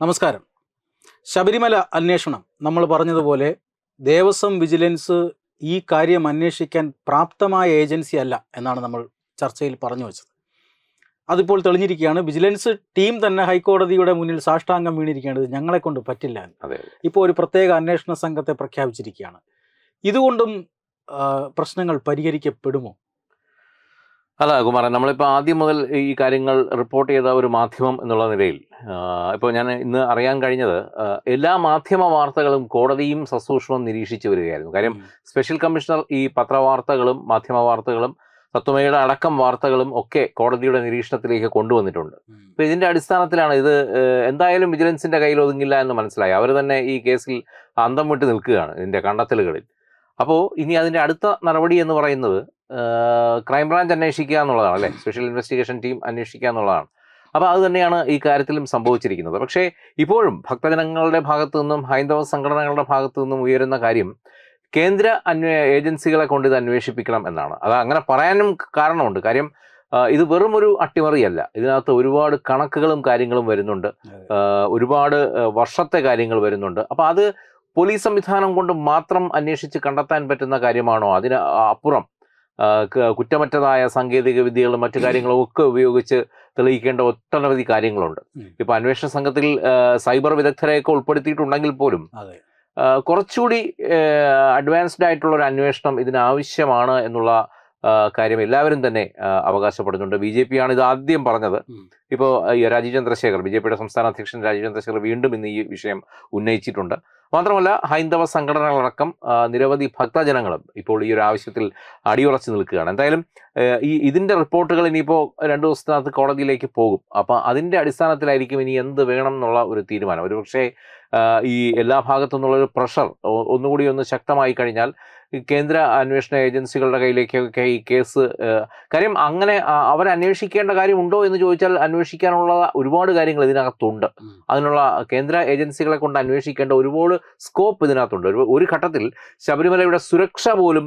നമസ്കാരം. ശബരിമല അന്വേഷണം. നമ്മൾ പറഞ്ഞതുപോലെ ദേവസ്വം വിജിലൻസ് ഈ കാര്യം അന്വേഷിക്കാൻ പ്രാപ്തമായ ഏജൻസി അല്ല എന്നാണ് നമ്മൾ ചർച്ചയിൽ പറഞ്ഞു വെച്ചത്. അതിപ്പോൾ തെളിഞ്ഞിരിക്കുകയാണ്. വിജിലൻസ് ടീം തന്നെ ഹൈക്കോടതിയുടെ മുന്നിൽ സാഷ്ടാംഗം വീണിരിക്കുകയാണ് ഇത് ഞങ്ങളെ കൊണ്ട് പറ്റില്ല ഇപ്പോൾ ഒരു പ്രത്യേക അന്വേഷണ സംഘത്തെ പ്രഖ്യാപിച്ചിരിക്കുകയാണ്. ഇതുകൊണ്ടും പ്രശ്നങ്ങൾ പരിഹരിക്കപ്പെടുമോ? അല്ല കുമാരൻ. നമ്മളിപ്പോൾ ആദ്യം മുതൽ ഈ കാര്യങ്ങൾ റിപ്പോർട്ട് ചെയ്ത ഒരു മാധ്യമം എന്നുള്ള നിലയിൽ ഇപ്പോൾ ഞാൻ ഇന്ന് അറിയാൻ കഴിഞ്ഞത് എല്ലാ മാധ്യമ വാർത്തകളും കോടതിയും സസൂക്ഷ്മം നിരീക്ഷിച്ചു വരികയായിരുന്നു. കാര്യം സ്പെഷ്യൽ കമ്മീഷണർ ഈ പത്രവാർത്തകളും മാധ്യമ വാർത്തകളും തത്വമയുടെ അടക്കം വാർത്തകളും ഒക്കെ കോടതിയുടെ നിരീക്ഷണത്തിലേക്ക് കൊണ്ടുവന്നിട്ടുണ്ട്. അപ്പോൾ ഇതിന്റെ അടിസ്ഥാനത്തിലാണ് ഇത് എന്തായാലും വിജിലൻസിന്റെ കയ്യിൽ ഒതുങ്ങില്ല എന്ന് മനസ്സിലായി. അവർ തന്നെ ഈ കേസിൽ അന്തം വിട്ട് നിൽക്കുകയാണ് ഇതിന്റെ കണ്ടെത്തലുകളിൽ. അപ്പോൾ ഇനി അതിന്റെ അടുത്ത നടപടി എന്ന് പറയുന്നത് ക്രൈംബ്രാഞ്ച് അന്വേഷിക്കുക എന്നുള്ളതാണ് അല്ലേ? സ്പെഷ്യൽ ഇൻവെസ്റ്റിഗേഷൻ ടീം അന്വേഷിക്കുക എന്നുള്ളതാണ്. അപ്പോൾ അത് തന്നെയാണ് ഈ കാര്യത്തിലും സംഭവിച്ചിരിക്കുന്നത്. പക്ഷേ ഇപ്പോഴും ഭക്തജനങ്ങളുടെ ഭാഗത്തു നിന്നും ഹൈന്ദവ സംഘടനകളുടെ ഭാഗത്തു നിന്നും ഉയരുന്ന കാര്യം കേന്ദ്ര അന്വേ ഏജൻസികളെ കൊണ്ട് ഇത് അന്വേഷിപ്പിക്കണം എന്നാണ്. അത് അങ്ങനെ പറയാനും കാരണമുണ്ട്. കാര്യം ഇത് വെറും ഒരു അട്ടിമറിയല്ല. ഇതിനകത്ത് ഒരുപാട് കണക്കുകളും കാര്യങ്ങളും വരുന്നുണ്ട്. ഒരുപാട് വർഷത്തെ കാര്യങ്ങൾ വരുന്നുണ്ട്. അപ്പോൾ അത് പോലീസ് സംവിധാനം കൊണ്ട് മാത്രം അന്വേഷിച്ച് കണ്ടെത്താൻ പറ്റുന്ന കാര്യമാണോ? അതിന് അപ്പുറം കുറ്റമറ്റതായ സാങ്കേതിക വിദ്യകളും മറ്റു കാര്യങ്ങളും ഒക്കെ ഉപയോഗിച്ച് തെളിയിക്കേണ്ട ഒട്ടനവധി കാര്യങ്ങളുണ്ട്. ഇപ്പൊ അന്വേഷണ സംഘത്തിൽ സൈബർ വിദഗ്ധരെയൊക്കെ ഉൾപ്പെടുത്തിയിട്ടുണ്ടെങ്കിൽ പോലും കുറച്ചുകൂടി അഡ്വാൻസ്ഡ് ആയിട്ടുള്ള ഒരു അന്വേഷണം ഇതിനാവശ്യമാണ് എന്നുള്ള കാര്യം എല്ലാവരും തന്നെ അവകാശപ്പെടുന്നുണ്ട്. ബി ജെ പി ആണ് ഇത് ആദ്യം പറഞ്ഞത്. ഇപ്പോൾ രാജീവ് ചന്ദ്രശേഖർ ബി ജെ പിയുടെ സംസ്ഥാന അധ്യക്ഷൻ രാജീവ് ചന്ദ്രശേഖർ വീണ്ടും ഇന്ന് ഈ വിഷയം ഉന്നയിച്ചിട്ടുണ്ട്. മാത്രമല്ല ഹൈന്ദവ സംഘടനകളടക്കം നിരവധി ഭക്തജനങ്ങളും ഇപ്പോൾ ഈ ഒരു ആവശ്യത്തിൽ അടിയുറച്ചു നിൽക്കുകയാണ്. എന്തായാലും ഈ ഇതിന്റെ റിപ്പോർട്ടുകൾ ഇനിയിപ്പോൾ രണ്ട് ദിവസത്തിനകത്ത് കോടതിയിലേക്ക് പോകും. അപ്പം അതിന്റെ അടിസ്ഥാനത്തിലായിരിക്കും ഇനി എന്ത് വേണം എന്നുള്ള ഒരു തീരുമാനം. ഒരുപക്ഷേ ഈ എല്ലാ ഭാഗത്തു നിന്നുള്ള ഒരു പ്രഷർ ഒന്നുകൂടി ഒന്ന് ശക്തമായി കഴിഞ്ഞാൽ കേന്ദ്ര അന്വേഷണ ഏജൻസികളുടെ കയ്യിലേക്കൊക്കെ ഈ കേസ് കാര്യം അങ്ങനെ അവർ അവരന്വേഷിക്കേണ്ട കാര്യമുണ്ടോ എന്ന് ചോദിച്ചാൽ അന്വേഷിക്കാനുള്ള ഒരുപാട് കാര്യങ്ങൾ ഇതിനകത്തുണ്ട്. അതിനുള്ള കേന്ദ്ര ഏജൻസികളെ കൊണ്ട് അന്വേഷിക്കേണ്ട ഒരുപാട് സ്കോപ്പ് ഇതിനകത്തുണ്ട്. ഒരു ഒരു ഘട്ടത്തിൽ ശബരിമലയുടെ സുരക്ഷ പോലും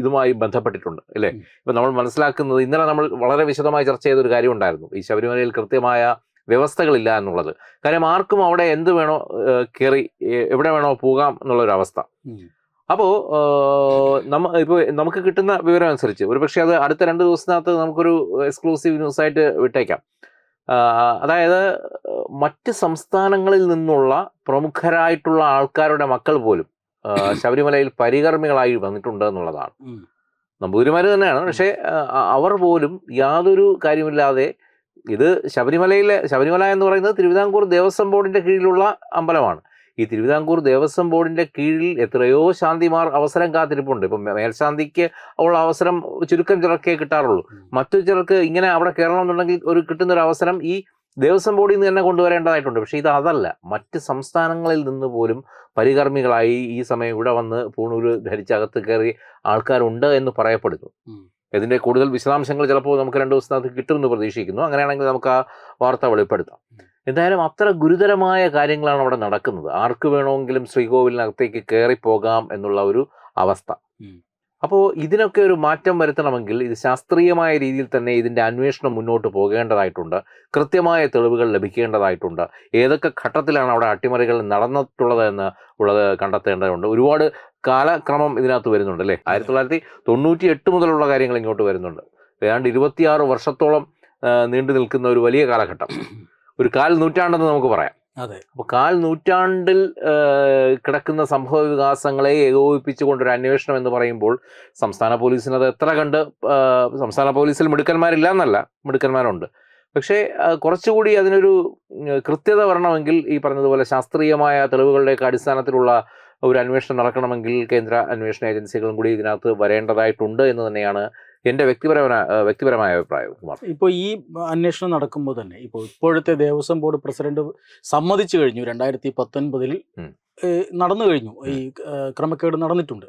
ഇതുമായി ബന്ധപ്പെട്ടിട്ടുണ്ട് അല്ലേ. ഇപ്പം നമ്മൾ മനസ്സിലാക്കുന്നത് ഇന്നലെ നമ്മൾ വളരെ വിശദമായി ചർച്ച ചെയ്ത ഒരു കാര്യം ഉണ്ടായിരുന്നു ഈ ശബരിമലയിൽ കൃത്യമായ വ്യവസ്ഥകളില്ല എന്നുള്ളത്. കാര്യം ആർക്കും അവിടെ എന്ത് വേണോ കയറി എവിടെ വേണോ പോകാം എന്നുള്ളൊരു അവസ്ഥ ഉം. അപ്പോൾ നമ്മ ഇപ്പോൾ നമുക്ക് കിട്ടുന്ന വിവരം അനുസരിച്ച് ഒരു പക്ഷേ അത് അടുത്ത രണ്ട് ദിവസത്തിനകത്ത് നമുക്കൊരു എക്സ്ക്ലൂസീവ് ന്യൂസായിട്ട് വിട്ടേക്കാം. അതായത് മറ്റ് സംസ്ഥാനങ്ങളിൽ നിന്നുള്ള പ്രമുഖരായിട്ടുള്ള ആൾക്കാരുടെ മക്കൾ പോലും ശബരിമലയിൽ പരികർമ്മികളായി വന്നിട്ടുണ്ട് എന്നുള്ളതാണ്. നമ്പൂതിരിമാർ തന്നെയാണ്. പക്ഷേ അവർ പോലും യാതൊരു കാര്യമില്ലാതെ ഇത് ശബരിമലയിലെ ശബരിമല എന്ന് പറയുന്നത് തിരുവിതാംകൂർ ദേവസ്വം ബോർഡിന്റെ കീഴിലുള്ള അമ്പലമാണ്. ഈ തിരുവിതാംകൂർ ദേവസ്വം ബോർഡിന്റെ കീഴിൽ എത്രയോ ശാന്തിമാർ അവസരം കാത്തിരിപ്പുണ്ട്. ഇപ്പം മേൽശാന്തിക്ക് ഉള്ള അവസരം ചുരുക്കം ചിലർക്കേ കിട്ടാറുള്ളൂ. മറ്റു ചിലർക്ക് ഇങ്ങനെ അവിടെ കയറണം എന്നുണ്ടെങ്കിൽ ഒരു കിട്ടുന്ന ഒരു അവസരം ഈ ദേവസ്വം ബോർഡിൽ നിന്ന് തന്നെ കൊണ്ടുവരേണ്ടതായിട്ടുണ്ട്. പക്ഷേ ഇത് അതല്ല. മറ്റ് സംസ്ഥാനങ്ങളിൽ നിന്ന് പോലും പരികർമ്മികളായി ഈ സമയം ഇവിടെ വന്ന് പൂണൂര് ധരിച്ചകത്ത് കയറി ആൾക്കാരുണ്ട് എന്ന് പറയപ്പെടുന്നു. ഇതിന്റെ കൂടുതൽ വിശദാംശങ്ങൾ ചിലപ്പോൾ നമുക്ക് രണ്ട് ദിവസത്തിനകത്ത് കിട്ടുമെന്ന് പ്രതീക്ഷിക്കുന്നു. അങ്ങനെയാണെങ്കിൽ നമുക്ക് ആ വാർത്ത വെളിപ്പെടുത്താം. എന്തായാലും അത്ര ഗുരുതരമായ കാര്യങ്ങളാണ് അവിടെ നടക്കുന്നത്. ആർക്ക് വേണമെങ്കിലും ശ്രീകോവിലിനകത്തേക്ക് കയറിപ്പോകാം എന്നുള്ള ഒരു അവസ്ഥ. അപ്പോൾ ഇതിനൊക്കെ ഒരു മാറ്റം വരുത്തണമെങ്കിൽ ഇത് ശാസ്ത്രീയമായ രീതിയിൽ തന്നെ ഇതിന്റെ അന്വേഷണം മുന്നോട്ട് പോകേണ്ടതായിട്ടുണ്ട്. കൃത്യമായ തെളിവുകൾ ലഭിക്കേണ്ടതായിട്ടുണ്ട്. ഏതൊക്കെ ഘട്ടത്തിലാണ് അവിടെ അട്ടിമറികൾ നടന്നിട്ടുള്ളത് എന്ന് ഉള്ളത് കണ്ടെത്തേണ്ടതുണ്ട്. ഒരുപാട് കാലക്രമം ഇതിനകത്ത് വരുന്നുണ്ട് അല്ലേ? ആയിരത്തി തൊള്ളായിരത്തി തൊണ്ണൂറ്റി എട്ട് മുതലുള്ള കാര്യങ്ങൾ ഇങ്ങോട്ട് വരുന്നുണ്ട്. ഏതാണ്ട് ഇരുപത്തിയാറ് വർഷത്തോളം നീണ്ടു നിൽക്കുന്ന ഒരു വലിയ കാലഘട്ടം. ഒരു കാൽ നൂറ്റാണ്ടെന്ന് നമുക്ക് പറയാം. അതെ. അപ്പോൾ കാൽ നൂറ്റാണ്ടിൽ കിടക്കുന്ന സംഭവ വികാസങ്ങളെ ഏകോപിപ്പിച്ചുകൊണ്ടൊരു അന്വേഷണം എന്ന് പറയുമ്പോൾ സംസ്ഥാന പോലീസിന് അത് എത്ര കണ്ട് സംസ്ഥാന പോലീസിൽ മിടുക്കന്മാരില്ല എന്നല്ല മിടുക്കന്മാരുണ്ട്. പക്ഷേ കുറച്ചുകൂടി അതിനൊരു കൃത്യത വരണമെങ്കിൽ ഈ പറഞ്ഞതുപോലെ ശാസ്ത്രീയമായ തെളിവുകളുടെയൊക്കെ അടിസ്ഥാനത്തിലുള്ള ഒരു അന്വേഷണം നടക്കണമെങ്കിൽ കേന്ദ്ര അന്വേഷണ ഏജൻസികളും കൂടി ഇതിനകത്ത് വരേണ്ടതായിട്ടുണ്ട് എന്ന് തന്നെയാണ് എന്റെ വ്യക്തിപരമായ വ്യക്തിപരമായ അഭിപ്രായം കുമാർ ഇപ്പോൾ ഈ അന്വേഷണം നടക്കുമ്പോൾ തന്നെ ഇപ്പോൾ ഇപ്പോഴത്തെ ദേവസ്വം ബോർഡ് പ്രസിഡന്റ് സമ്മതിച്ചു കഴിഞ്ഞു രണ്ടായിരത്തി പത്തൊൻപതിൽ. നടന്നു കഴിഞ്ഞു. ഈ ക്രമക്കേട് നടന്നിട്ടുണ്ട്.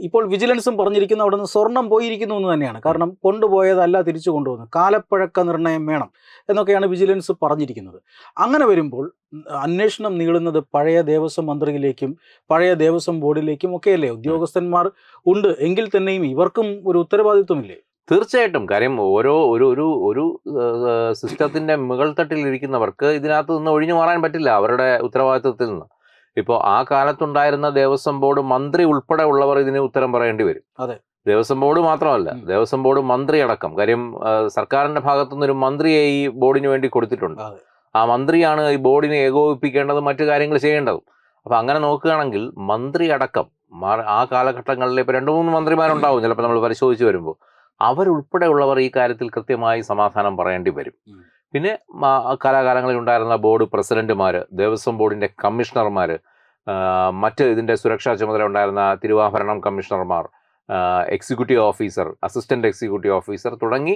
ഇപ്പോൾ വിജിലൻസും പറഞ്ഞിരിക്കുന്ന അവിടെ നിന്ന് സ്വർണം പോയിരിക്കുന്നു എന്ന് തന്നെയാണ്. കാരണം കൊണ്ടുപോയതല്ല തിരിച്ചു കൊണ്ടുപോകുന്നത് കാലപ്പഴക്ക നിർണയം വേണം എന്നൊക്കെയാണ് വിജിലൻസ് പറഞ്ഞിരിക്കുന്നത്. അങ്ങനെ വരുമ്പോൾ അന്വേഷണം നീളുന്നത് പഴയ ദേവസ്വം മന്ത്രിയിലേക്കും പഴയ ദേവസ്വം ബോർഡിലേക്കും ഒക്കെയല്ലേ? ഉദ്യോഗസ്ഥന്മാർ ഉണ്ട് എങ്കിൽ തന്നെയും ഇവർക്കും ഒരു ഉത്തരവാദിത്വമില്ലേ? തീർച്ചയായിട്ടും. കാര്യം ഓരോ ഒരു ഒരു ഒരു സിസ്റ്റത്തിന്റെ മുകൾ തട്ടിൽ ഇരിക്കുന്നവർക്ക് ഇതിനകത്ത് നിന്ന് ഒഴിഞ്ഞു മാറാൻ പറ്റില്ല അവരുടെ ഉത്തരവാദിത്വത്തിൽ നിന്ന്. ഇപ്പോൾ ആ കാലത്തുണ്ടായിരുന്ന ദേവസ്വം ബോർഡ് മന്ത്രി ഉൾപ്പെടെ ഉള്ളവർ ഇതിന് ഉത്തരം പറയേണ്ടി വരും. അതെ. ദേവസ്വം ബോർഡ് മാത്രമല്ല. ദേവസ്വം ബോർഡ് മന്ത്രി അടക്കം. കാര്യം സർക്കാരിന്റെ ഭാഗത്തുനിന്ന് ഒരു മന്ത്രിയെ ഈ ബോർഡിന് വേണ്ടി കൊടുത്തിട്ടുണ്ട്. ആ മന്ത്രിയാണ് ഈ ബോർഡിനെ ഏകോപിപ്പിക്കേണ്ടതും മറ്റു കാര്യങ്ങൾ ചെയ്യേണ്ടതും. അപ്പൊ അങ്ങനെ നോക്കുകയാണെങ്കിൽ മന്ത്രി അടക്കം ആ കാലഘട്ടങ്ങളിൽ ഇപ്പൊ രണ്ടു മൂന്ന് മന്ത്രിമാരുണ്ടാവും ചിലപ്പോൾ നമ്മൾ പരിശോധിച്ച് വരുമ്പോൾ. അവരുൾപ്പെടെയുള്ളവർ ഈ കാര്യത്തിൽ കൃത്യമായി സമാധാനം പറയേണ്ടി വരും. പിന്നെ കലാകാലങ്ങളിൽ ഉണ്ടായിരുന്ന ബോർഡ് പ്രസിഡന്റുമാർ ദേവസ്വം ബോർഡിന്റെ കമ്മീഷണർമാർ മറ്റ് ഇതിന്റെ സുരക്ഷാ ചുമതല ഉണ്ടായിരുന്ന തിരുവാഭരണം കമ്മീഷണർമാർ executive officer assistant executive officer തുടങ്ങി.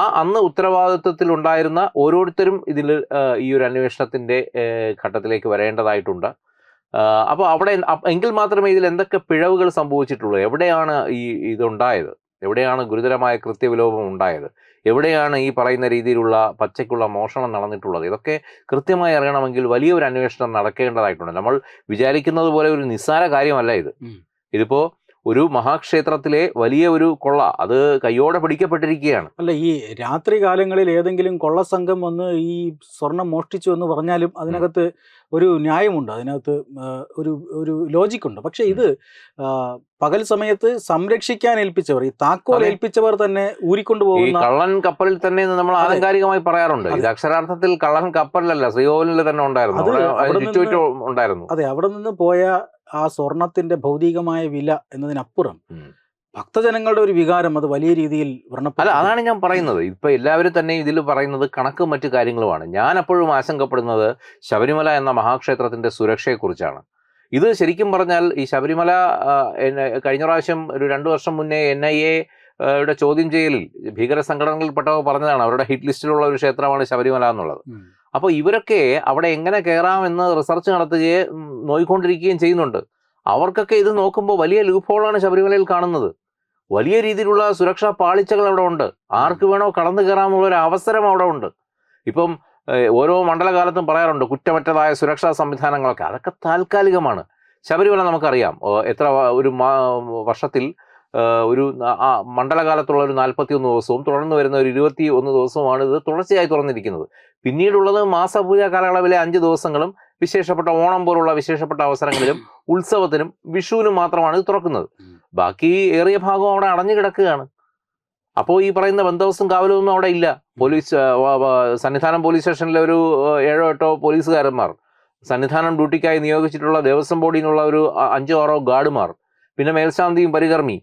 ആ അന്ന് ഉത്തരവാദിത്വത്തിൽ ഉണ്ടായിരുന്ന ഓരോരുത്തരും ഇതിൽ ഈ ഒരു അന്വേഷണത്തിന്റെ ഘട്ടത്തിലേക്ക് വരേണ്ടതായിട്ടുണ്ട്. അപ്പോൾ അവിടെ എങ്കിൽ മാത്രമേ ഇതിൽ എന്തൊക്കെ പിഴവുകൾ സംഭവിച്ചിട്ടുള്ളൂ? എവിടെയാണ് ഈ ഇതുണ്ടായത്? എവിടെയാണ് ഗുരുതരമായ കൃത്യവിലോപം ഉണ്ടായത്? എവിടെയാണ് ഈ പറയുന്ന രീതിയിലുള്ള പച്ചയ്ക്കുള്ള മോഷണം നടന്നിട്ടുള്ളത്? ഇതൊക്കെ കൃത്യമായി അറിയണമെങ്കിൽ വലിയൊരു അന്വേഷണം നടക്കേണ്ടതായിട്ടുണ്ട്. നമ്മൾ വിചാരിക്കുന്നത് പോലെ ഒരു നിസ്സാര കാര്യമല്ല ഇത്. ഇതിപ്പോ ഒരു മഹാക്ഷേത്രത്തിലെ വലിയ ഒരു കൊള്ള അത് കയ്യോടെ പിടിക്കപ്പെട്ടിരിക്കുകയാണ്. അല്ല ഈ രാത്രി കാലങ്ങളിൽ ഏതെങ്കിലും കൊള്ളസംഘം വന്ന് ഈ സ്വർണം മോഷ്ടിച്ചു എന്ന് പറഞ്ഞാലും അതിനകത്ത് ഒരു ന്യായമുണ്ട്. അതിനകത്ത് ഒരു ഒരു ലോജിക്കുണ്ട് പക്ഷേ ഇത് പകൽ സമയത്ത് സംരക്ഷിക്കാൻ ഏൽപ്പിച്ചവർ ഈ താക്കോൽ ഏൽപ്പിച്ചവർ തന്നെ ഊരിക്കൊണ്ടു പോകുന്ന കള്ളൻ കപ്പലിൽ തന്നെ നമ്മൾ ആധികാരികമായി ആലങ്കാരികമായി പറയാറുണ്ട് ഇത് അക്ഷരാർത്ഥത്തിൽ കള്ളൻ കപ്പലിലല്ല ശ്രീകോവിലിൽ തന്നെ ഉണ്ടായിരുന്നു. അതെ അവിടെ നിന്ന് പോയ ആ സ്വർണത്തിന്റെ ഭൗതികമായ വില എന്നതിനപ്പുറം. ഭക്തജനങ്ങളുടെ ഒരു വികാരം അത് വലിയ രീതിയിൽ അല്ല അതാണ് ഞാൻ പറയുന്നത്. ഇപ്പൊ എല്ലാവരും തന്നെ ഇതിൽ പറയുന്നത് കണക്കും മറ്റു കാര്യങ്ങളുമാണ്. ഞാൻ അപ്പോഴും ആശങ്കപ്പെടുന്നത് ശബരിമല എന്ന മഹാക്ഷേത്രത്തിന്റെ സുരക്ഷയെക്കുറിച്ചാണ്. ഇത് ശരിക്കും പറഞ്ഞാൽ ഈ ശബരിമല കഴിഞ്ഞ പ്രാവശ്യം ഒരു രണ്ടു വർഷം മുന്നേ എൻ ഐ എ യുടെ ചോദ്യം ചെയ്യലിൽ ഭീകര സംഘടനകളിൽപ്പെട്ടവർ പറഞ്ഞതാണ് അവരുടെ ഹിറ്റ് ലിസ്റ്റിലുള്ള ഒരു ക്ഷേത്രമാണ് ശബരിമല എന്നുള്ളത്. അപ്പോൾ ഇവരൊക്കെ അവിടെ എങ്ങനെ കയറാമെന്ന് റിസർച്ച് നടത്തുകയും നോയിക്കൊണ്ടിരിക്കുകയും ചെയ്യുന്നുണ്ട്. അവർക്കൊക്കെ ഇത് നോക്കുമ്പോൾ വലിയ ലൂപ്പോളാണ് ശബരിമലയിൽ കാണുന്നത്. വലിയ രീതിയിലുള്ള സുരക്ഷാ പാളിച്ചകൾ അവിടെ ഉണ്ട്. ആർക്ക് വേണോ കടന്നു കയറാമുള്ള ഒരു അവസരം അവിടെ ഉണ്ട്. ഇപ്പം ഓരോ മണ്ഡലകാലത്തും പറയാറുണ്ട് കുറ്റമറ്റതായ സുരക്ഷാ സംവിധാനങ്ങളൊക്കെ. അതൊക്കെ താൽക്കാലികമാണ്. ശബരിമല നമുക്കറിയാം. എത്ര ഒരു വർഷത്തിൽ ഒരു മണ്ഡലകാലത്തുള്ള ഒരു നാൽപ്പത്തി ഒന്ന് ദിവസവും തുടർന്ന് വരുന്ന ഒരു ഇരുപത്തി ഒന്ന് ദിവസവുമാണ് ഇത് തുടർച്ചയായി തുറന്നിരിക്കുന്നത്. പിന്നീടുള്ളത് മാസപൂജ കാലയളവിലെ അഞ്ച് ദിവസങ്ങളും വിശേഷപ്പെട്ട ഓണം പോലുള്ള വിശേഷപ്പെട്ട അവസരങ്ങളിലും ഉത്സവത്തിനും വിഷുവിനും മാത്രമാണ് ഇത് തുറക്കുന്നത്. ബാക്കി ഏറിയ ഭാഗം അവിടെ അടഞ്ഞു കിടക്കുകയാണ്. അപ്പോൾ ഈ പറയുന്ന ബന്ധവസ്തും കാവലൊന്നും അവിടെ ഇല്ല. പോലീസ് സന്നിധാനം പോലീസ് സ്റ്റേഷനിലെ ഒരു ഏഴോ എട്ടോ പോലീസുകാരന്മാർ സന്നിധാനം ഡ്യൂട്ടിക്കായി നിയോഗിച്ചിട്ടുള്ള ദേവസ്വം ബോർഡിൽ നിന്നുള്ള ഒരു അഞ്ചോ ആറോ ഗാർഡുമാർ പിന്നെ മേൽശാന്തിയും പരികർമ്മി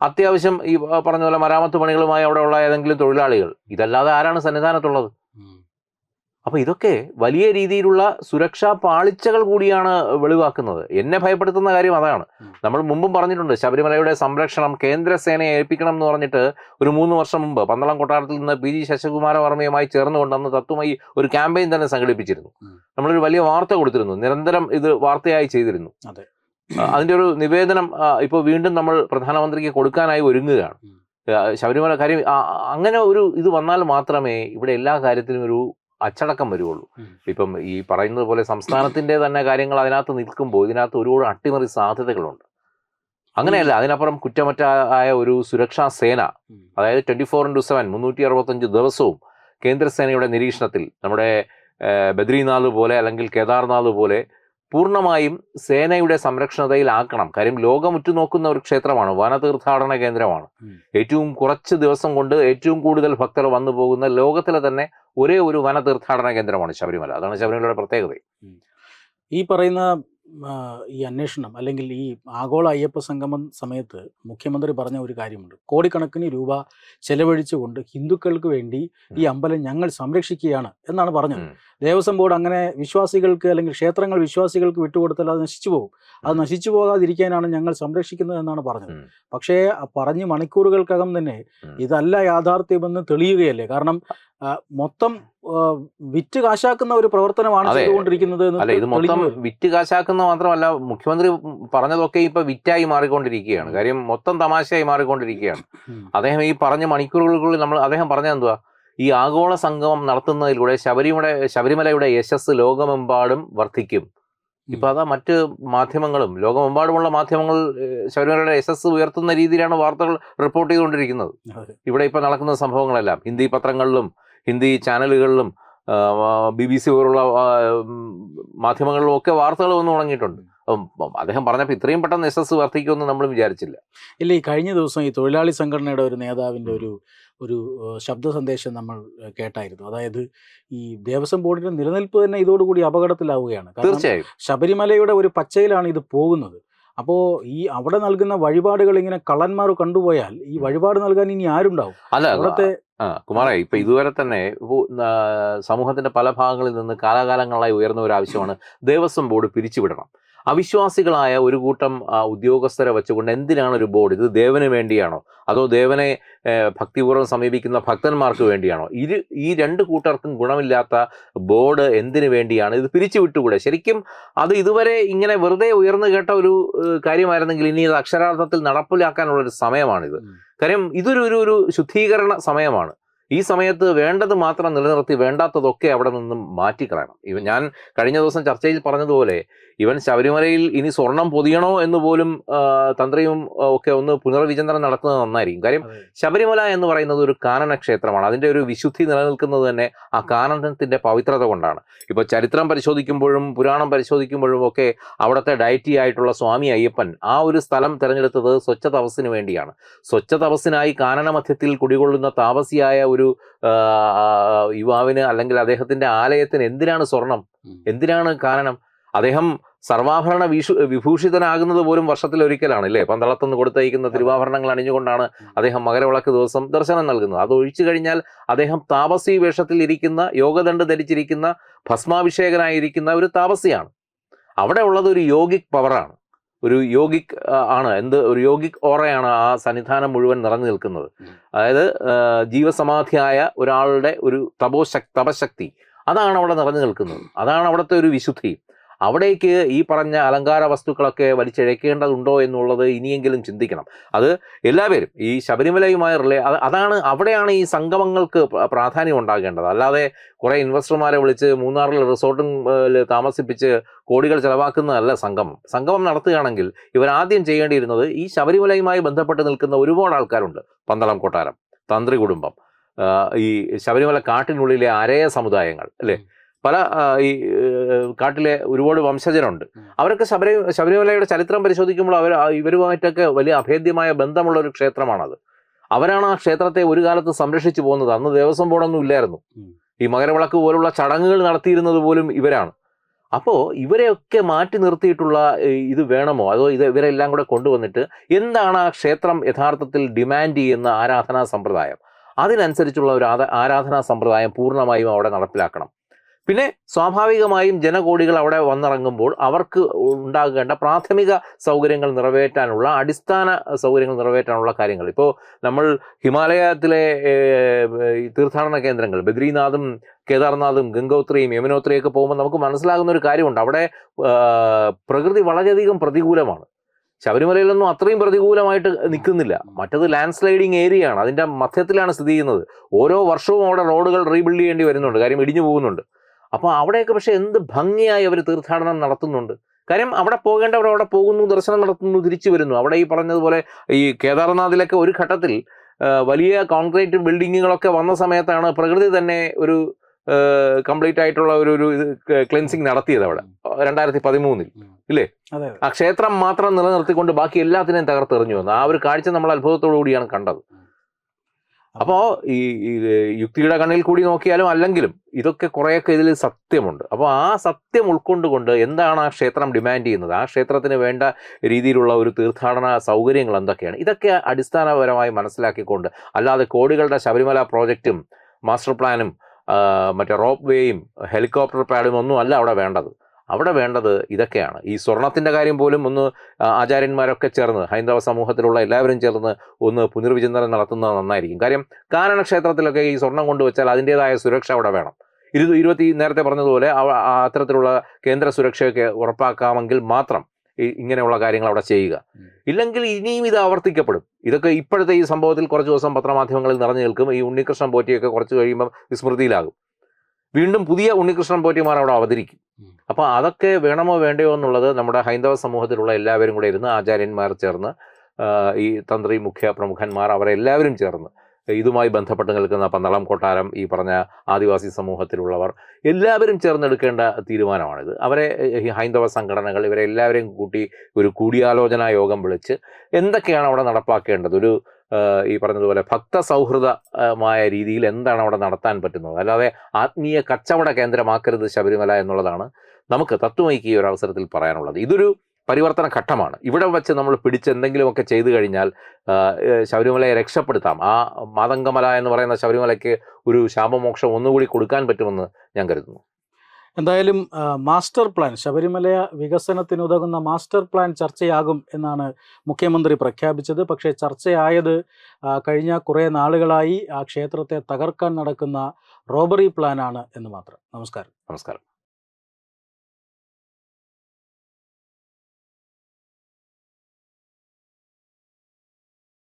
അത്യാവശ്യം ഈ പറഞ്ഞ പോലെ മരാമത്ത് പണികളുമായി അവിടെയുള്ള ഏതെങ്കിലും തൊഴിലാളികൾ ഇതല്ലാതെ ആരാണ് സന്നിധാനത്തുള്ളത്? ഉം. അപ്പൊ ഇതൊക്കെ വലിയ രീതിയിലുള്ള സുരക്ഷാ പാളിച്ചകൾ കൂടിയാണ് വെളിവാക്കുന്നത്. എന്നെ ഭയപ്പെടുത്തുന്ന കാര്യം അതാണ്. നമ്മൾ മുമ്പും പറഞ്ഞിട്ടുണ്ട് ശബരിമലയുടെ സംരക്ഷണം കേന്ദ്രസേനയെ ഏൽപ്പിക്കണം എന്ന് പറഞ്ഞിട്ട് ഒരു മൂന്ന് വർഷം മുമ്പ് പന്തളം കൊട്ടാരത്തിൽ നിന്ന് പി ജി ശശികുമാര വർമ്മയുമായി ചേർന്നുകൊണ്ട് അന്ന് തത്വമായി ഒരു ക്യാമ്പയിൻ തന്നെ സംഘടിപ്പിച്ചിരുന്നു. നമ്മളൊരു വലിയ വാർത്ത കൊടുത്തിരുന്നു. നിരന്തരം ഇത് വാർത്തയായി ചെയ്തിരുന്നു. അതെ. അതിന്റെ ഒരു നിവേദനം ഇപ്പോൾ വീണ്ടും നമ്മൾ പ്രധാനമന്ത്രിക്ക് കൊടുക്കാനായി ഒരുങ്ങുകയാണ്. ശബരിമല കാര്യം അങ്ങനെ ഒരു ഇത് വന്നാൽ മാത്രമേ ഇവിടെ എല്ലാ കാര്യത്തിനും ഒരു അച്ചടക്കം വരുള്ളൂ. ഇപ്പം ഈ പറയുന്നത് പോലെ സംസ്ഥാനത്തിന്റെ തന്നെ കാര്യങ്ങൾ അതിനകത്ത് നിൽക്കുമ്പോൾ ഇതിനകത്ത് ഒരുപാട് അട്ടിമറി സാധ്യതകളുണ്ട്. അങ്ങനെയല്ല അതിനപ്പുറം കുറ്റമറ്റായ ഒരു സുരക്ഷാ സേന അതായത് ട്വന്റി ഫോർ ഇന്റു സെവൻ മുന്നൂറ്റി അറുപത്തഞ്ച് ദിവസവും കേന്ദ്രസേനയുടെ നിരീക്ഷണത്തിൽ നമ്മുടെ ബദ്രീനാഥ് പോലെ അല്ലെങ്കിൽ കേദാർനാഥ് പോലെ പൂർണമായും സേനയുടെ സംരക്ഷണതയിലാക്കണം. കാര്യം ലോകം ഉറ്റുനോക്കുന്ന ഒരു ക്ഷേത്രമാണ് വനതീർത്ഥാടന കേന്ദ്രമാണ്. ഏറ്റവും കുറച്ച് ദിവസം കൊണ്ട് ഏറ്റവും കൂടുതൽ ഭക്തർ വന്നു പോകുന്ന ലോകത്തിലെ തന്നെ ഒരേ ഒരു വന തീർത്ഥാടന കേന്ദ്രമാണ് ശബരിമല. അതാണ് ശബരിമലയുടെ പ്രത്യേകത. ഈ പറയുന്ന ഈ അന്വേഷണം അല്ലെങ്കിൽ ഈ ആഗോള അയ്യപ്പ സംഗമം സമയത്ത് മുഖ്യമന്ത്രി പറഞ്ഞ ഒരു കാര്യമുണ്ട്. കോടിക്കണക്കിന് രൂപ ചെലവഴിച്ചുകൊണ്ട് ഹിന്ദുക്കൾക്ക് വേണ്ടി ഈ അമ്പലം ഞങ്ങൾ സംരക്ഷിക്കുകയാണ് എന്നാണ് പറഞ്ഞത്. ദേവസ്വം ബോർഡ് അങ്ങനെ വിശ്വാസികൾക്ക് അല്ലെങ്കിൽ ക്ഷേത്രങ്ങൾ വിശ്വാസികൾക്ക് വിട്ടുകൊടുത്താൽ അത് നശിച്ചു പോകും. അത് നശിച്ചു പോകാതിരിക്കാനാണ് ഞങ്ങൾ സംരക്ഷിക്കുന്നത് എന്നാണ് പറഞ്ഞത്. പക്ഷേ പറഞ്ഞ് മണിക്കൂറുകൾക്കകം തന്നെ ഇതല്ല യാഥാർത്ഥ്യമെന്ന് തെളിയുകയല്ലേ? കാരണം മൊത്തം വിറ്റ് കാശാക്കുന്ന ഒരു പ്രവർത്തനമാണ്. ചെയ്തുകൊണ്ടിരിക്കുന്നത് അല്ല ഇത് മൊത്തം വിറ്റ് കാശാക്കുന്ന മാത്രമല്ല മുഖ്യമന്ത്രി പറഞ്ഞതൊക്കെ ഇപ്പൊ വിറ്റായി മാറിക്കൊണ്ടിരിക്കുകയാണ്. കാര്യം മൊത്തം തമാശയായി മാറിക്കൊണ്ടിരിക്കുകയാണ്. അദ്ദേഹം ഈ പറഞ്ഞ മണിക്കൂറുകൾക്കുള്ളിൽ നമ്മൾ അദ്ദേഹം പറഞ്ഞ എന്തുവാ? ഈ ആഗോള സംഗമം നടത്തുന്നതിലൂടെ ശബരിമല ശബരിമലയുടെ യശസ് ലോകമെമ്പാടും വർദ്ധിക്കും. ഇപ്പൊ അതാ മറ്റ് മാധ്യമങ്ങളും ലോകമെമ്പാടുമുള്ള മാധ്യമങ്ങൾ ശബരിമലയുടെ യശസ് ഉയർത്തുന്ന രീതിയിലാണ് വാർത്തകൾ റിപ്പോർട്ട് ചെയ്തുകൊണ്ടിരിക്കുന്നത്. ഇവിടെ ഇപ്പൊ നടക്കുന്ന സംഭവങ്ങളെല്ലാം ഹിന്ദി പത്രങ്ങളിലും ഹിന്ദി ചാനലുകളിലും ബി ബി സി പോലുള്ള മാധ്യമങ്ങളിലും ഒക്കെ വാർത്തകൾ വന്നു തുടങ്ങിയിട്ടുണ്ട് അദ്ദേഹം പറഞ്ഞപ്പോൾ ഇത്രയും പെട്ടെന്ന് യശസ് വർദ്ധിക്കുമെന്ന് നമ്മൾ വിചാരിച്ചില്ല. ഇല്ല ഈ കഴിഞ്ഞ ദിവസം ഈ തൊഴിലാളി സംഘടനയുടെ ഒരു നേതാവിന്റെ ഒരു ഒരു ശബ്ദ സന്ദേശം നമ്മൾ കേട്ടായിരുന്നു. അതായത് ഈ ദേവസ്വം ബോർഡിന്റെ നിലനിൽപ്പ് തന്നെ ഇതോടുകൂടി അപകടത്തിലാവുകയാണ്. തീർച്ചയായും. ശബരിമലയുടെ ഒരു പച്ചയിലാണ് ഇത് പോകുന്നത്. അപ്പോൾ ഈ അവിടെ നൽകുന്ന വഴിപാടുകൾ ഇങ്ങനെ കള്ളന്മാർ കണ്ടുപോയാൽ ഈ വഴിപാട് നൽകാൻ ഇനി ആരുണ്ടാവും? അല്ല. അവിടുത്തെ ആ കുമാറെ ഇപ്പൊ ഇതുവരെ തന്നെ സമൂഹത്തിന്റെ പല ഭാഗങ്ങളിൽ നിന്ന് കാലാകാലങ്ങളായി ഉയർന്ന ഒരു ആവശ്യമാണ്. ദേവസ്വം ബോർഡ് പിരിച്ചുവിടണം. അവിശ്വാസികളായ ഒരു കൂട്ടം ഉദ്യോഗസ്ഥരെ വെച്ചുകൊണ്ട് എന്തിനാണ് ഒരു ബോർഡ്? ഇത് ദേവന് വേണ്ടിയാണോ? അതോ ദേവനെ ഭക്തിപൂർവം സമീപിക്കുന്ന ഭക്തന്മാർക്ക് വേണ്ടിയാണോ? ഇരു ഈ രണ്ട് കൂട്ടർക്കും ഗുണമില്ലാത്ത ബോർഡ് എന്തിനു വേണ്ടിയാണ്? ഇത് പിരിച്ചു വിട്ടുകൂടെ ശരിക്കും അത് ഇതുവരെ ഇങ്ങനെ വെറുതെ ഉയർന്നു കേട്ട ഒരു കാര്യമായിരുന്നെങ്കിൽ ഇനി ഇത് അക്ഷരാർത്ഥത്തിൽ നടപ്പിലാക്കാനുള്ള ഒരു സമയമാണിത്. കാര്യം ഇതൊരു ഒരു ഒരു ശുദ്ധീകരണ സമയമാണ്. ഈ സമയത്ത് വേണ്ടത് മാത്രം നിലനിർത്തി വേണ്ടാത്തതൊക്കെ അവിടെ നിന്നും മാറ്റിക്കളയണം. ഇവ ഞാൻ കഴിഞ്ഞ ദിവസം ചർച്ചയിൽ പറഞ്ഞതുപോലെ ഇവൻ ശബരിമലയിൽ ഇനി സ്വർണം പൊതിയണോ എന്ന് പോലും തന്ത്രിയും ഒക്കെ ഒന്ന് പുനർവിചിന്തനം നടത്തുന്നത് നന്നായിരിക്കും. കാര്യം ശബരിമല എന്ന് പറയുന്നത് ഒരു കാനന ക്ഷേത്രമാണ് അതിന്റെ ഒരു വിശുദ്ധി നിലനിൽക്കുന്നത് തന്നെ ആ കാനനത്തിന്റെ പവിത്രത കൊണ്ടാണ്. ഇപ്പോൾ ചരിത്രം പരിശോധിക്കുമ്പോഴും പുരാണം പരിശോധിക്കുമ്പോഴും ഒക്കെ അവിടുത്തെ ഡയറ്റി ആയിട്ടുള്ള സ്വാമി അയ്യപ്പൻ ആ ഒരു സ്ഥലം തിരഞ്ഞെടുത്തത് സ്വച്ഛ തപസ്സിന് വേണ്ടിയാണ്. സ്വച്ഛ തപസ്സിനായി കാനന മധ്യത്തിൽ കുടികൊള്ളുന്ന താപസിയായ ഒരു യുവാവിന് അല്ലെങ്കിൽ അദ്ദേഹത്തിന്റെ ആലയത്തിന് എന്തിനാണ് സ്വർണം? എന്തിനാണ് കാരണം? അദ്ദേഹം സർവാഭരണ വിഷു വിഭൂഷിതനാകുന്നത് പോലും വർഷത്തിൽ ഒരിക്കലാണ് അല്ലേ? പന്തളത്തുനിന്ന് കൊടുത്തയക്കുന്ന തിരുവാഭരണങ്ങൾ അണിഞ്ഞുകൊണ്ടാണ് അദ്ദേഹം മകരവിളക്ക് ദിവസം ദർശനം നൽകുന്നത്. അത് ഒഴിച്ചു കഴിഞ്ഞാൽ അദ്ദേഹം താപസി വേഷത്തിൽ ഇരിക്കുന്ന യോഗദണ്ഡ് ധരിച്ചിരിക്കുന്ന ഭസ്മാഭിഷേകനായിരിക്കുന്ന ഒരു താപസിയാണ്. അവിടെ ഉള്ളത് ഒരു യോഗിക് പവറാണ്. ഒരു യോഗിക് ആണ്. എന്ത് ഒരു യോഗിക് ഓറയാണ് ആ സന്നിധാനം മുഴുവൻ നിറഞ്ഞു നിൽക്കുന്നത്. അതായത് ജീവസമാധിയായ ഒരാളുടെ ഒരു തപോശക് തപശക്തി അതാണ് അവിടെ നിറഞ്ഞു നിൽക്കുന്നത്. അതാണ് അവിടുത്തെ ഒരു വിശുദ്ധി. അവിടേക്ക് ഈ പറഞ്ഞ അലങ്കാര വസ്തുക്കളൊക്കെ വലിച്ചിഴക്കേണ്ടതുണ്ടോ എന്നുള്ളത് ഇനിയെങ്കിലും ചിന്തിക്കണം. അത് എല്ലാവരും ഈ ശബരിമലയുമായി റിലേ അത് അതാണ് അവിടെയാണ് ഈ സംഗമങ്ങൾക്ക് പ്രാധാന്യം ഉണ്ടാകേണ്ടത്. അല്ലാതെ കുറേ ഇൻവെസ്റ്റർമാരെ വിളിച്ച് മൂന്നാറിൽ റിസോർട്ടും താമസിപ്പിച്ച് കോടികൾ ചെലവാക്കുന്നതല്ല സംഗമം. സംഗമം നടത്തുകയാണെങ്കിൽ ഇവർ ആദ്യം ചെയ്യേണ്ടിയിരുന്നത് ഈ ശബരിമലയുമായി ബന്ധപ്പെട്ട് നിൽക്കുന്ന ഒരുപാട് ആൾക്കാരുണ്ട്. പന്തളം കൊട്ടാരം തന്ത്രി കുടുംബം ഈ ശബരിമല കാട്ടിനുള്ളിലെ അരയ സമുദായങ്ങൾ അല്ലേ? പല ഈ കാട്ടിലെ ഒരുപാട് വംശജരുണ്ട്. അവരൊക്കെ ശബരി ശബരിമലയുടെ ചരിത്രം പരിശോധിക്കുമ്പോൾ അവർ ഇവരുമായിട്ടൊക്കെ വലിയ അഭേദ്യമായ ബന്ധമുള്ള ഒരു ക്ഷേത്രമാണത്. അവരാണ് ആ ക്ഷേത്രത്തെ ഒരു കാലത്ത് സംരക്ഷിച്ചു പോകുന്നത്. അന്ന് ദേവസ്വം ബോർഡൊന്നും ഇല്ലായിരുന്നു. ഈ മകരവിളക്ക് പോലുള്ള ചടങ്ങുകൾ നടത്തിയിരുന്നത് പോലും ഇവരാണ്. അപ്പോൾ ഇവരെയൊക്കെ മാറ്റി നിർത്തിയിട്ടുള്ള ഇത് വേണമോ? അതോ ഇത് ഇവരെല്ലാം കൂടെ കൊണ്ടുവന്നിട്ട് എന്താണ് ആ ക്ഷേത്രം യഥാർത്ഥത്തിൽ ഡിമാൻഡ് ചെയ്യുന്ന ആരാധനാ സമ്പ്രദായം? അതിനനുസരിച്ചുള്ള ഒരു ആരാധനാ സമ്പ്രദായം പൂർണമായും അവിടെ നടപ്പിലാക്കണം. പിന്നെ സ്വാഭാവികമായും ജനകോടികൾ അവിടെ വന്നിറങ്ങുമ്പോൾ അവർക്ക് ഉണ്ടാകേണ്ട പ്രാഥമിക സൗകര്യങ്ങൾ നിറവേറ്റാനുള്ള അടിസ്ഥാന സൗകര്യങ്ങൾ നിറവേറ്റാനുള്ള കാര്യങ്ങൾ. ഇപ്പോൾ നമ്മൾ ഹിമാലയത്തിലെ തീർത്ഥാടന കേന്ദ്രങ്ങൾ ബദ്രീനാഥും കേദാർനാഥും ഗംഗോത്രിയും യമുനോത്രിയും ഒക്കെ പോകുമ്പോൾ നമുക്ക് മനസ്സിലാകുന്ന ഒരു കാര്യമുണ്ട്. അവിടെ പ്രകൃതി വളരെയധികം പ്രതികൂലമാണ്. ശബരിമലയിലൊന്നും അത്രയും പ്രതികൂലമായിട്ട് നിൽക്കുന്നില്ല. മറ്റത് ലാൻഡ് സ്ലൈഡിങ് ഏരിയ ആണ് അതിന്റെ മധ്യത്തിലാണ് സ്ഥിതി ചെയ്യുന്നത്. ഓരോ വർഷവും അവിടെ റോഡുകൾ റീബിൽഡ് ചെയ്യേണ്ടി വരുന്നുണ്ട്. കാര്യം ഇടിഞ്ഞു പോകുന്നുണ്ട്. അപ്പോൾ അവിടെയൊക്കെ പക്ഷെ എന്ത് ഭംഗിയായി അവർ തീർത്ഥാടനം നടത്തുന്നുണ്ട്. കാര്യം അവിടെ പോകേണ്ടവർ അവിടെ പോകുന്നു ദർശനം നടത്തുന്നു തിരിച്ചു വരുന്നു. അവിടെ ഈ പറഞ്ഞതുപോലെ ഈ കേദാർനാഥിലൊക്കെ ഒരു ഘട്ടത്തിൽ വലിയ കോൺക്രീറ്റ് ബിൽഡിങ്ങുകളൊക്കെ വന്ന സമയത്താണ് പ്രകൃതി തന്നെ ഒരു കംപ്ലീറ്റ് ആയിട്ടുള്ള ഒരു ഒരു ക്ലെൻസിങ് നടത്തിയത് അവിടെ. രണ്ടായിരത്തി പതിമൂന്നിൽ അതെ ആ ക്ഷേത്രം മാത്രം നിലനിർത്തിക്കൊണ്ട് ബാക്കി എല്ലാത്തിനെയും തകർത്തെറിഞ്ഞു വന്നു. ആ ഒരു കാഴ്ച നമ്മൾ അത്ഭുതത്തോടു കൂടിയാണ് കണ്ടത്. അപ്പോൾ ഈ യുക്തിയുടെ കണ്ണിൽ കൂടി നോക്കിയാലും അല്ലെങ്കിലും ഇതൊക്കെ കുറേയൊക്കെ ഇതിൽ സത്യമുണ്ട്. അപ്പോൾ ആ സത്യം ഉൾക്കൊണ്ടുകൊണ്ട് എന്താണ് ആ ക്ഷേത്രം ഡിമാൻഡ് ചെയ്യുന്നത്? ആ ക്ഷേത്രത്തിന് വേണ്ട രീതിയിലുള്ള ഒരു തീർത്ഥാടന സൗകര്യങ്ങൾ എന്തൊക്കെയാണ്? ഇതൊക്കെ അടിസ്ഥാനപരമായി മനസ്സിലാക്കിക്കൊണ്ട് അല്ലാതെ കോടികളുടെ ശബരിമല പ്രോജക്റ്റും മാസ്റ്റർ പ്ലാനും മറ്റേ റോപ്പ് വേയും ഹെലികോപ്റ്റർ പാഡും ഒന്നും അല്ല അവിടെ വേണ്ടത്. അവിടെ വേണ്ടത് ഇതൊക്കെയാണ്. ഈ സ്വർണത്തിന്റെ കാര്യം പോലും ഒന്ന് ആചാര്യന്മാരൊക്കെ ചേർന്ന് ഹൈന്ദവ സമൂഹത്തിലുള്ള എല്ലാവരും ചേർന്ന് ഒന്ന് പുനർവിചിന്തനം നടത്തുന്നത് നന്നായിരിക്കും. കാര്യം കാനനക്ഷേത്രത്തിലൊക്കെ ഈ സ്വർണം കൊണ്ടുവച്ചാൽ അതിന്റേതായ സുരക്ഷ അവിടെ വേണം. ഇരു ഇരുപത്തി നേരത്തെ പറഞ്ഞതുപോലെ അത്തരത്തിലുള്ള കേന്ദ്ര സുരക്ഷയൊക്കെ ഉറപ്പാക്കാമെങ്കിൽ മാത്രം ഇങ്ങനെയുള്ള കാര്യങ്ങൾ അവിടെ ചെയ്യുക. ഇല്ലെങ്കിൽ ഇനിയും ഇത് ആവർത്തിക്കപ്പെടും. ഇതൊക്കെ ഇപ്പോഴത്തെ ഈ സംഭവത്തിൽ കുറച്ച് ദിവസം പത്രമാധ്യമങ്ങളിൽ നിറഞ്ഞു നിൽക്കും. ഈ ഉണ്ണികൃഷ്ണൻ പോറ്റിയൊക്കെ കുറച്ച് കഴിയുമ്പം വിസ്മൃതിയിലാകും. വീണ്ടും പുതിയ ഉണ്ണികൃഷ്ണൻ പോറ്റിമാർ അവിടെ അവതരിക്കും. അപ്പോൾ അതൊക്കെ വേണമോ വേണ്ടയോ എന്നുള്ളത് നമ്മുടെ ഹൈന്ദവ സമൂഹത്തിലുള്ള എല്ലാവരും കൂടെ ഇരുന്ന് ആചാര്യന്മാർ ചേർന്ന് ഈ തന്ത്രി മുഖ്യ പ്രമുഖന്മാർ അവരെല്ലാവരും ചേർന്ന് ഇതുമായി ബന്ധപ്പെട്ട് നിൽക്കുന്ന പന്തളം കൊട്ടാരം ഈ പറഞ്ഞ ആദിവാസി സമൂഹത്തിലുള്ളവർ എല്ലാവരും ചേർന്നെടുക്കേണ്ട തീരുമാനമാണിത്. അവരെ ഈ ഹൈന്ദവ സംഘടനകൾ ഇവരെ എല്ലാവരെയും കൂട്ടി ഒരു കൂടിയാലോചനാ യോഗം വിളിച്ച് എന്തൊക്കെയാണ് അവിടെ നടപ്പാക്കേണ്ടത്? ഒരു ഈ പറഞ്ഞതുപോലെ ഭക്ത സൗഹൃദമായ രീതിയിൽ എന്താണ് അവിടെ നടത്താൻ പറ്റുന്നത്? അല്ലാതെ ആത്മീയ കച്ചവട കേന്ദ്രമാക്കരുത് ശബരിമല എന്നുള്ളതാണ് നമുക്ക് തത്വമയ്ക്ക് ഈ ഒരു അവസരത്തിൽ പറയാനുള്ളത്. ഇതൊരു പരിവർത്തന ഘട്ടമാണ്. ഇവിടെ വെച്ച് നമ്മൾ പിടിച്ച് എന്തെങ്കിലുമൊക്കെ ചെയ്തു കഴിഞ്ഞാൽ ശബരിമലയെ രക്ഷപ്പെടുത്താം. ആ മാതംഗമല എന്ന് പറയുന്ന ശബരിമലയ്ക്ക് ഒരു ശാപമോക്ഷം ഒന്നുകൂടി കൊടുക്കാൻ പറ്റുമെന്ന് ഞാൻ കരുതുന്നു. എന്തായാലും മാസ്റ്റർ പ്ലാൻ ശബരിമല വികസനത്തിനുതകുന്ന മാസ്റ്റർ പ്ലാൻ ചർച്ചയാകും എന്നാണ് മുഖ്യമന്ത്രി പ്രഖ്യാപിച്ചത്. പക്ഷേ ചർച്ചയായത് കഴിഞ്ഞ കുറേ നാളുകളായി ആ ക്ഷേത്രത്തെ തകർക്കാൻ നടക്കുന്ന റോബറി പ്ലാനാണ് എന്ന് മാത്രം. നമസ്കാരം. നമസ്കാരം.